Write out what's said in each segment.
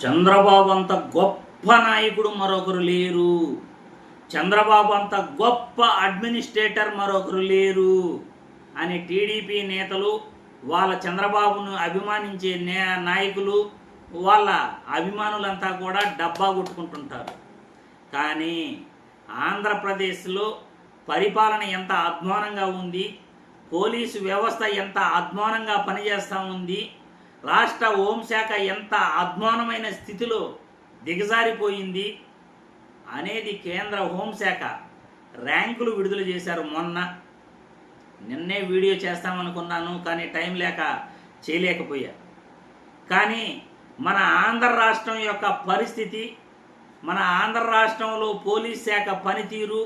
చంద్రబాబు అంత గొప్ప నాయకుడు మరొకరు లేరు. చంద్రబాబు అంత గొప్ప అడ్మినిస్ట్రేటర్ మరొకరు లేరు. అని టీడీపీ నేతలు వాళ్ళ చంద్రబాబును అభిమానించే నే నాయకులు వాళ్ళ అభిమానులంతా కూడా డబ్బా కొట్టుకుంటుంటారు. కానీ ఆంధ్రప్రదేశ్లో పరిపాలన ఎంత అధ్వానంగా ఉంది పోలీసు వ్యవస్థ ఎంత అధ్వానంగా పనిచేస్తూ ఉంది రాష్ట్ర హోంశాఖ ఎంత అధ్వానమైన స్థితిలో దిగజారిపోయింది అనేది కేంద్ర హోంశాఖ ర్యాంకులు విడుదల చేశారు మొన్న. నిన్నే వీడియో చేస్తామనుకున్నాను కానీ టైం లేక చేయలేకపోయా. కానీ మన ఆంధ్ర రాష్ట్రం యొక్క పరిస్థితి మన ఆంధ్ర రాష్ట్రంలో పోలీస్ శాఖ పనితీరు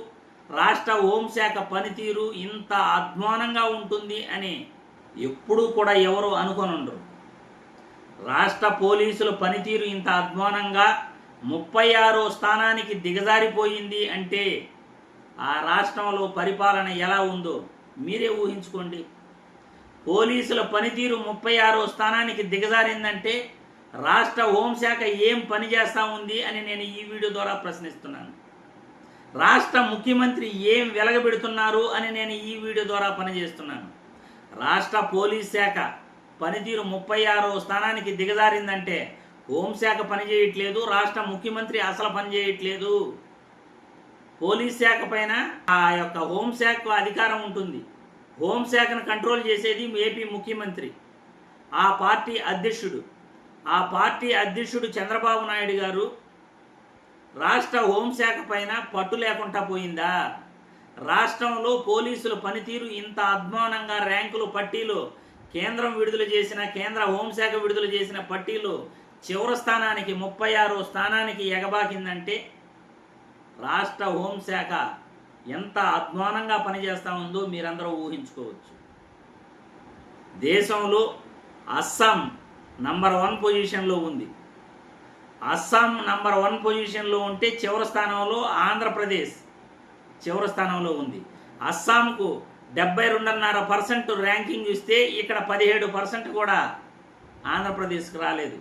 రాష్ట్ర హోంశాఖ పనితీరు ఇంత అధ్వానంగా ఉంటుంది అని ఎప్పుడూ కూడా ఎవరు అనుకోనుండరు. రాష్ట్ర పోలీసుల పనితీరు ఇంత అధ్వానంగా ముప్పై ఆరో స్థానానికి దిగజారిపోయింది అంటే ఆ రాష్ట్రంలో పరిపాలన ఎలా ఉందో మీరే ఊహించుకోండి. పోలీసుల పనితీరు ముప్పై ఆరో స్థానానికి దిగజారిందంటే రాష్ట్ర హోంశాఖ ఏం పని చేస్తూ ఉంది అని నేను ఈ వీడియో ద్వారా ప్రశ్నిస్తున్నాను. రాష్ట్ర ముఖ్యమంత్రి ఏం వెలగబెడుతున్నారు అని నేను ఈ వీడియో ద్వారా పనిచేస్తున్నాను. రాష్ట్ర పోలీస్ శాఖ పనితీరు ముప్పై ఆరో స్థానానికి దిగజారిందంటే హోంశాఖ పనిచేయట్లేదు రాష్ట్ర ముఖ్యమంత్రి అసలు పనిచేయట్లేదు. పోలీస్ శాఖ పైన ఆ యొక్క హోంశాఖ అధికారం ఉంటుంది. హోంశాఖను కంట్రోల్ చేసేది ఏపీ ముఖ్యమంత్రి ఆ పార్టీ అధ్యక్షుడు. ఆ పార్టీ అధ్యక్షుడు చంద్రబాబు నాయుడు గారు రాష్ట్ర హోంశాఖ పైన పట్టు లేకుండా పోయిందా? రాష్ట్రంలో పోలీసుల పనితీరు ఇంత అధ్వానంగా ర్యాంకులు పట్టీలో కేంద్రం విడుదల చేసిన కేంద్ర హోంశాఖ విడుదల చేసిన పట్టీలో చివరి స్థానానికి ముప్పై ఆరో స్థానానికి ఎగబాకిందంటే రాష్ట్ర హోంశాఖ ఎంత అధ్వానంగా పనిచేస్తూ ఉందో మీరందరూ ఊహించుకోవచ్చు. దేశంలో అస్సాం నంబర్ వన్ పొజిషన్లో ఉంది. అస్సాం నంబర్ వన్ పొజిషన్లో ఉంటే చివరి స్థానంలో ఆంధ్రప్రదేశ్ చివరి స్థానంలో ఉంది. అస్సాంకు డెబ్బై రెండున్నర పర్సెంట్ ర్యాంకింగ్ ఇస్తే ఇక్కడ పదిహేడు పర్సెంట్ కూడా ఆంధ్రప్రదేశ్కి రాలేదు.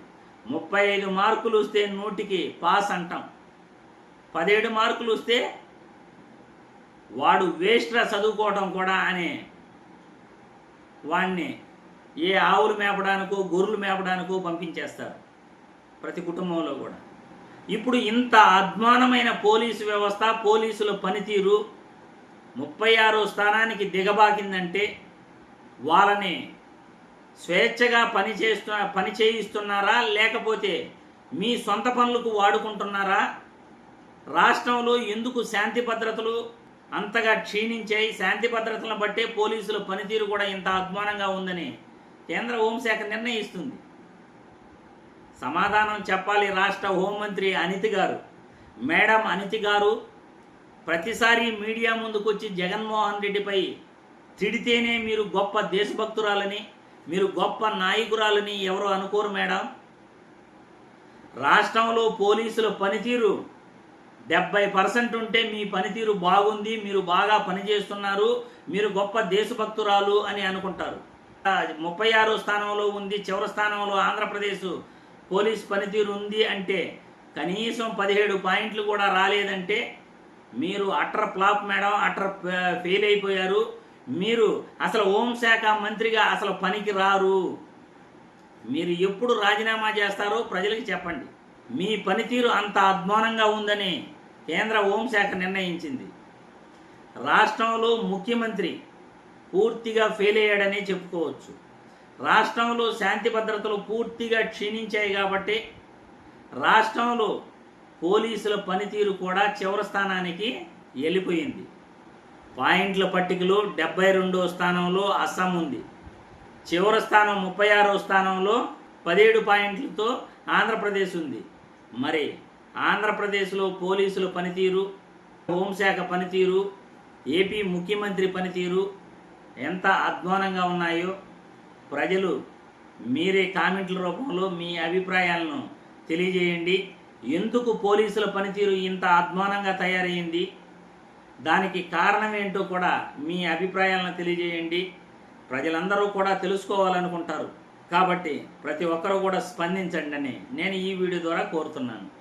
ముప్పై ఐదు మార్కులు వస్తే నూటికి పాస్ అంటాం. పదిహేడు మార్కులు వస్తే వాడు వేస్ట్రా చదువుకోవడం కూడా అనే వాడిని ఏ ఆవులు మేపడానికో గొర్రెలు మేపడానికో పంపించేస్తారు ప్రతి కుటుంబంలో కూడా. ఇప్పుడు ఇంత అధ్వానమైన పోలీసు వ్యవస్థ పోలీసుల పనితీరు ముప్పై ఆరో స్థానానికి దిగబాకిందంటే వాళ్ళని స్వేచ్ఛగా పని చేస్తు పని చేయిస్తున్నారా? లేకపోతే మీ సొంత పనులకు వాడుకుంటున్నారా? రాష్ట్రంలో ఎందుకు శాంతి భద్రతలు అంతగా క్షీణించాయి? శాంతి భద్రతలను బట్టే పోలీసుల పనితీరు కూడా ఇంత అధ్వానంగా ఉందని కేంద్ర హోంశాఖ నిర్ణయిస్తుంది. సమాధానం చెప్పాలి రాష్ట్ర హోంమంత్రి అనితి గారు. మేడం అనితి గారు ప్రతిసారి మీడియా ముందుకొచ్చి జగన్మోహన్ రెడ్డిపై తిడితేనే మీరు గొప్ప దేశభక్తురాలని మీరు గొప్ప నాయకురాలని ఎవరు అనుకోరు మేడం. రాష్ట్రంలో పోలీసుల పనితీరు డెబ్బై పర్సెంట్ ఉంటే మీ పనితీరు బాగుంది మీరు బాగా పనిచేస్తున్నారు మీరు గొప్ప దేశభక్తురాలు అని అనుకుంటారు. ముప్పై ఆరో స్థానంలో ఉంది చివరి స్థానంలో ఆంధ్రప్రదేశ్ పోలీస్ పనితీరు ఉంది అంటే కనీసం పదిహేడు పాయింట్లు కూడా రాలేదంటే మీరు utter flop madam utter fail అయిపోయారు. మీరు అసలు హోంశాఖ మంత్రిగా అసలు పనికి రారు. మీరు ఎప్పుడు రాజీనామా చేస్తారో ప్రజలకు చెప్పండి. మీ పనితీరు అంత అధ్వానంగా ఉందని కేంద్ర హోంశాఖ నిర్ణయించింది. రాష్ట్రంలో ముఖ్యమంత్రి పూర్తిగా ఫెయిల్ అయ్యాడని చెప్పుకోవచ్చు. రాష్ట్రంలో శాంతి భద్రతలు పూర్తిగా క్షీణించాయి కాబట్టి రాష్ట్రంలో పోలీసుల పనితీరు కూడా చివరి స్థానానికి వెళ్ళిపోయింది. పాయింట్ల పట్టికలో డెబ్బై రెండో స్థానంలో అస్సాం ఉంది. చివరి స్థానం ముప్పై ఆరో స్థానంలో పదిహేడు పాయింట్లతో ఆంధ్రప్రదేశ్ ఉంది. మరి ఆంధ్రప్రదేశ్లో పోలీసుల పనితీరు హోంశాఖ పనితీరు ఏపీ ముఖ్యమంత్రి పనితీరు ఎంత అధ్వానంగా ఉన్నాయో ప్రజలు మీరే కామెంట్ల రూపంలో మీ అభిప్రాయాలను తెలియజేయండి. ఎందుకు పోలీసుల పనితీరు ఇంత అధ్వానంగా తయారయ్యింది దానికి కారణం ఏంటో కూడా మీ అభిప్రాయాలను తెలియజేయండి. ప్రజలందరూ కూడా తెలుసుకోవాలనుకుంటారు. కాబట్టి ప్రతి ఒక్కరూ కూడా స్పందించండి అని నేను ఈ వీడియో ద్వారా కోరుతున్నాను.